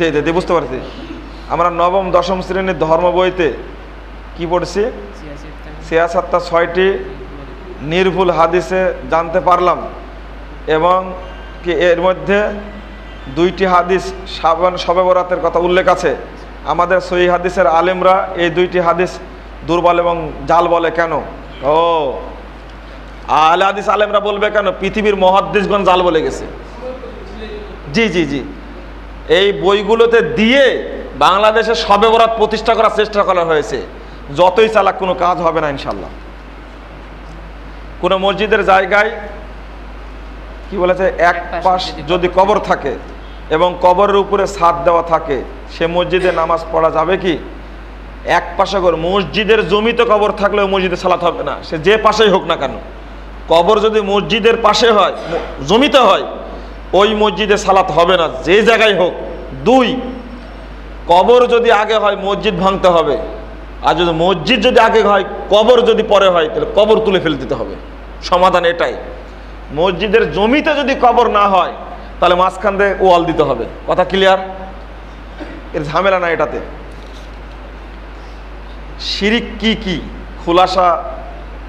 জি, বুঝতে পারছি। আমরা নবম দশম শ্রেণির ধর্ম বইতে কি পড়ছি? সিয়াসাত্তা ছয়টি নির্ভুল হাদিসে জানতে পারলাম এবং কি এর মধ্যে দুইটি হাদিস সাবান শবে বরাতের কথা উল্লেখ আছে। আমাদের সহি হাদিসের আলেমরা এই দুইটি হাদিস দুর্বল এবং জাল বলে কেন? ও আলে হাদিস আলেমরা বলবে কেন? পৃথিবীর মহাদ্দেশগণ জাল বলে গেছে। জি জি জি। এই বইগুলোতে দিয়ে বাংলাদেশে সবে বরাত প্রতিষ্ঠা করার চেষ্টা করা হয়েছে। যতই চালাক কোনো কাজ হবে না ইনশাল্লাহ কোনো মসজিদের জায়গায় কি বলেছে এক পাশ যদি কবর থাকে এবং কবরের উপরে ছাদ দেওয়া থাকে সে মসজিদে নামাজ পড়া যাবে কি? এক পাশে করে মসজিদের জমিতে কবর থাকলেও মসজিদে সালাত হবে না। সে যে পাশেই হোক না কেন কবর যদি মসজিদের পাশে হয় জমিতে হয় ওই মসজিদে সালাত হবে না, যে জায়গায় হোক। দুই, কবর যদি আগে হয়, মসজিদ ভাঙতে হবে। আর যদি মসজিদ যদি আগে হয়, কবর যদি পরে হয়, তাহলে কবর তুলে ফেলে দিতে হবে। সমাধান এটাই। মসজিদের জমিতে যদি কবর না হয়, তাহলে মাঝখান দিয়ে ওয়াল দিতে হবে। কথা ক্লিয়ার এর ঝামেলা না এটাতে। শিরিক কি কি? খুলাসা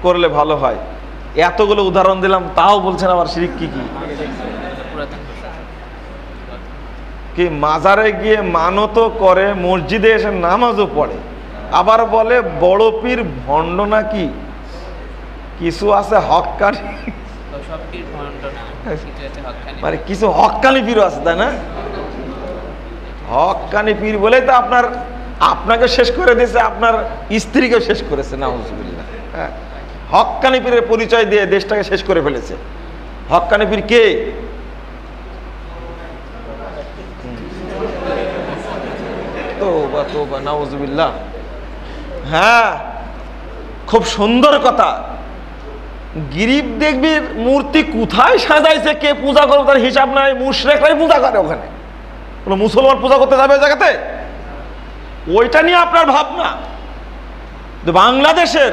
করলে ভালো হয়। এতগুলো উদাহরণ দিলাম, তাও বলছেন আবার শিরিক কি কি? কি মাজারে গিয়ে মানতও করে মসজিদে এসে নামাজও পড়ে। আবার বলে বড় পীর ভণ্ড নাকি? কিছু আছে হকানি মানে কিছু হকানি পীরও আছে তাই না? হকানি পীর বলেই তো আপনার আপনাকে শেষ করে দিয়েছে আপনার স্ত্রীকে শেষ করেছে না হ্যাঁ। হকানি পীরের পরিচয় দিয়ে দেশটাকে শেষ করে ফেলেছে। হকানি পীর কে? তোবা তোবা নাউজুবিল্লাহ। হ্যাঁ খুব সুন্দর কথা। গরিব দেখবি মূর্তি কোথায় সাজাইছে, কে পূজা করবে তার হিসাব নাই, মুশরেকরাই পূজা করে ওখানে। কোনো মুসলমান পূজা করতে যাবে জায়গাতে? ওইটা নিয়ে আপনার ভাবনা। বাংলাদেশের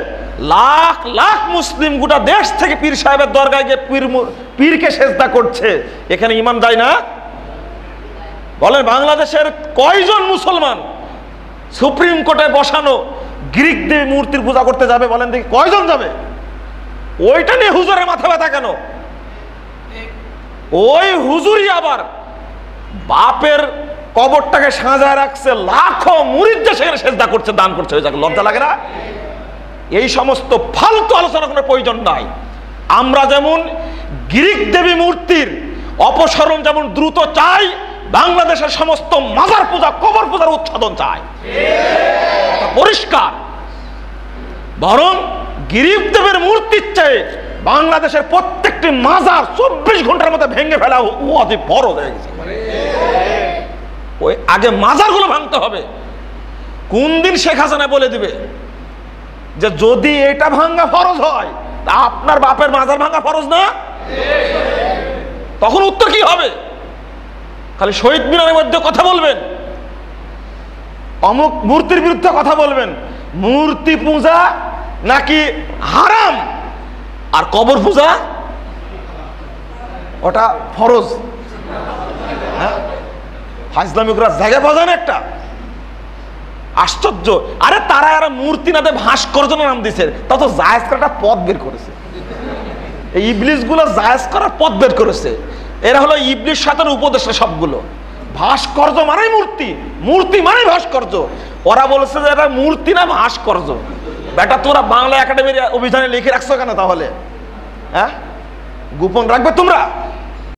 লাখ লাখ মুসলিম গোটা দেশ থেকে পীর সাহেবের দরগায় গিয়ে পীর পীরকে সেজদা করছে। এখানে ইমান যায় না? বলেন, বাংলাদেশের কয়জন মুসলমান সুপ্রিম কোর্টে বসানো গ্রিক দেবী মূর্তির পূজা করতে যাবে বলেন দেখি, কয়জন যাবে? ওইটা নিয়ে হুজুরের মাথা ব্যথা কেন? ওই হুজুরই আবার বাপের কবরটাকে সাজায় রাখছে, লাখো মুরিদদের সেখানে সেজদা করছে, দান করছে। ওই জায়গায় লজ্জা লাগে না? এই সমস্ত ফালতু আলোচনা কোনো প্রয়োজন নাই। আমরা যেমন গ্রিক দেবী মূর্তির অপসরণ যেমন দ্রুত চাই বাংলাদেশের সমস্ত মাজার পূজা, কবর পূজার উচ্ছাদন এটা পরিষ্কার। বরং গিরিব দেবের মূর্তির চেয়ে বাংলাদেশের প্রত্যেকটি মাজার চব্বিশ ঘণ্টার মধ্যে ভেঙে ফেলা অতি বড় হয়ে গেছে। ওই আগে মাজারগুলো ভাঙতে হবে। কোন দিন শেখ হাসিনা বলে দিবে যে যদি এটা ভাঙ্গা ফরজ হয়, তা আপনার বাপের মাজার ভাঙ্গা ফরজ না? তখন উত্তর কি হবে? খালি শহীদ মিনারের মধ্যে কথা বলবেন। অমুক মূর্তির বিরুদ্ধে কথা বলবেন। মূর্তি পূজা নাকি হারাম? আর কবর পূজা? ওটা ফরজ। হ্যাঁ? ফাইজলামিকরা জায়গা পাওয়া যায় না একটা। আশ্চর্য। আরে তারা এরা মূর্তি নাতে ভাস্কর্য নাম দিছে। তা তো জায়েজ করাটা পথ বের করেছে। এই ইবলিশগুলো জায়েজ করার পথ বের করেছে। এরা হলো ইবলিশ সাথের উপদেশে সবগুলো। ভাস্কর্য মানেই মূর্তি মূর্তি মানেই ভাস্কর্য। ওরা বলছে যে এটা মূর্তি না, ভাস্কর্য। বেটা, তোরা বাংলা একাডেমির অভিযানে লিখে রাখছো কেন তাহলে? হ্যাঁ? গোপন রাখবে তোমরা?